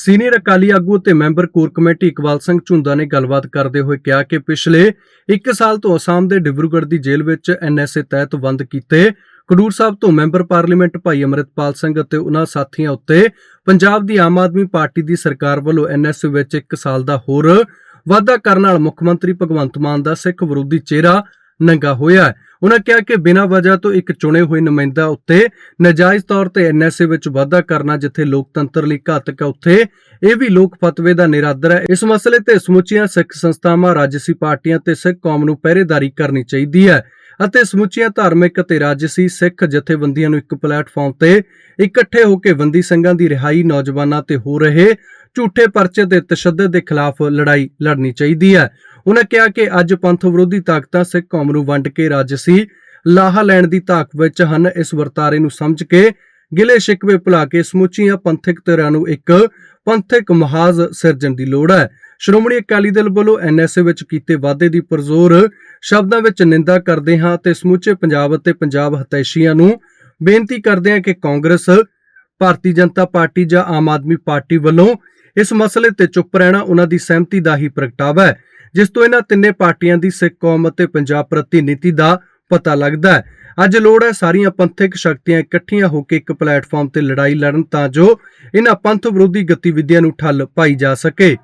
Senior Akali ਆਗੂ ਅਤੇ member core committee Iqbal Singh Jhunda ਨੇ ਗੱਲਬਾਤ ਕਰਦੇ ਹੋਏ ਕਿਹਾ ਕਿ ਪਿਛਲੇ 1 ਸਾਲ ਤੋਂ ਅਸਾਮ ਦੇ ਡਿਬਰੂਗੜ੍ਹ ਦੀ ਜੇਲ੍ਹ ਵਿੱਚ ਐਨਐਸਏ ਤਹਿਤ ਬੰਦ ਕੀਤੇ ਖਡੂਰ ਸਾਹਿਬ ਤੋਂ ਮੈਂਬਰ ਪਾਰਲੀਮੈਂਟ ਭਾਈ ਅਮਰਿਤਪਾਲ ਸਿੰਘ ਅਤੇ ਉਹਨਾਂ ਸਾਥੀਆਂ ਉੱਤੇ ਪੰਜਾਬ ਦੀ ਆਮ ਆਦਮੀ ਪਾਰਟੀ ਦੀ ਸਰਕਾਰ ਵੱਲੋਂ ਐਨਐਸਏ ਵਿੱਚ 1 ਸਾਲ ਦਾ ਹੋਰ ਵਾਅਦਾ ਕਰਨ ਨਾਲ ਮੁੱਖ ਮੰਤਰੀ ਭਗਵੰਤ ਮਾਨ ਦਾ ਸਿੱਖ ਵਿਰੋਧੀ ਚਿਹਰਾ ਨੰਗਾ ਹੋਇਆ ਹੈ। ਉਹਨਾਂ ਕਿਹਾ ਕਿ ਬਿਨਾਂ ਵਜ੍ਹਾ ਤੋਂ ਇੱਕ ਚੁਣੇ ਹੋਏ ਨੁਮਾਇੰਦਾ ਉੱਤੇ ਨਜਾਇਜ਼ ਤੌਰ ਤੇ ਐਨਐਸਏ ਵਿੱਚ ਵਾਅਦਾ ਕਰਨਾ ਜਿੱਥੇ ਲੋਕਤੰਤਰ ਲਈ ਘਾਤਕ ਹੈ, ਉੱਥੇ ਇਹ ਵੀ ਲੋਕ ਫਤਵੇ ਦਾ ਨਿਰਾਦਰ ਹੈ। ਇਸ ਮਸਲੇ ਤੇ ਸਮੁੱਚੀਆਂ ਸਿੱਖ ਸੰਸਥਾਵਾਂ ਰਾਜਸੀ ਪਾਰਟੀਆਂ ਤੇ ਸਿੱਖ ਕੌਮ ਨੂੰ ਪਹਿਰੇਦਾਰੀ ਕਰਨੀ ਚਾਹੀਦੀ ਹੈ ਅਤੇ ਸਮੁੱਚੀਆਂ ਧਾਰਮਿਕ ਅਤੇ ਰਾਜਸੀ ਸਿੱਖ ਜਥੇਬੰਦੀਆਂ ਨੂੰ ਇੱਕ ਪਲੇਟਫਾਰਮ ਤੇ ਇਕੱਠੇ ਹੋ ਕੇ ਬੰਦੀ ਸਿੰਘਾਂ ਦੀ ਰਿਹਾਈ ਨੌਜਵਾਨਾਂ ਤੇ ਹੋ ਰਹੇ ਝੂਠੇ ਪਰਚੇ ਤੇ ਤਸ਼ੱਦਦ ਦੇ ਖਿਲਾਫ ਲੜਾਈ ਲੜਨੀ ਚਾਹੀਦੀ ਹੈ। ਉਹਨਾਂ ਕਿਹਾ ਕਿ ਅੱਜ ਪੰਥ ਵਿਰੋਧੀ ਤਾਕਤਾਂ ਸਿੱਖ ਕੌਮ ਨੂੰ ਵੰਡ ਕੇ ਰਾਜਸੀ ਲਾਹਾ ਲੈਣ ਦੀ ਧਾਕ ਵਿੱਚ ਹਨ। ਇਸ ਵਰਤਾਰੇ ਨੂੰ ਸਮਝ ਕੇ ਗਿਲੇ ਸ਼ਿਕਵੇ ਭੁਲਾ ਕੇ ਸਮੁੱਚੀਆਂ ਪੰਥਕ ਧਿਰਾਂ ਨੂੰ ਇੱਕ ਪੰਥਕ ਮਹਾਜ਼ ਸਿਰਜਣ ਦੀ ਲੋੜ ਹੈ। ਸ਼੍ਰੋਮਣੀ ਅਕਾਲੀ ਦਲ ਵੱਲੋਂ ਐਨਐਸਏ ਵਿੱਚ ਕੀਤੇ ਵਾਅਦੇ ਦੀ ਪਰਜ਼ੋਰ ਸ਼ਬਦਾਂ ਵਿੱਚ ਨਿੰਦਾ ਕਰਦੇ ਹਾਂ ਤੇ ਸਮੁੱਚੇ ਪੰਜਾਬ ਅਤੇ ਪੰਜਾਬ ਹਤੈਸ਼ੀਆਂ ਨੂੰ ਬੇਨਤੀ ਕਰਦੇ ਹਾਂ ਕਿ ਕਾਂਗਰਸ, ਭਾਰਤੀ ਜਨਤਾ ਪਾਰਟੀ ਜਾਂ ਆਮ ਆਦਮੀ ਪਾਰਟੀ ਵੱਲੋਂ ਇਸ ਮਸਲੇ ਤੇ ਚੁੱਪ ਰਹਿਣਾ ਉਹਨਾਂ ਦੀ ਸਹਿਮਤੀ ਦਾ ਹੀ ਪ੍ਰਗਟਾਵਾ ਹੈ। ਜਿਸ ਤੋਂ ਇਹਨਾਂ ਤਿੰਨੇ ਪਾਰਟੀਆਂ ਦੀ ਸਿੱਖ ਕੌਮ ਅਤੇ ਪੰਜਾਬ ਪ੍ਰਤੀ ਨੀਤੀ ਦਾ ਪਤਾ ਲੱਗਦਾ ਹੈ। ਅੱਜ ਲੋੜ ਹੈ ਸਾਰੀਆਂ ਪੰਥਕ ਸ਼ਕਤੀਆਂ ਇਕੱਠੀਆਂ ਹੋ ਕੇ ਇੱਕ ਪਲੇਟਫਾਰਮ ਤੇ ਲੜਾਈ ਲੜਨ ਤਾਂ ਜੋ ਇਹਨਾਂ ਪੰਥ ਵਿਰੋਧੀ ਗਤੀਵਿਧੀਆਂ ਨੂੰ ਠੱਲ ਪਾਈ ਜਾ ਸਕੇ।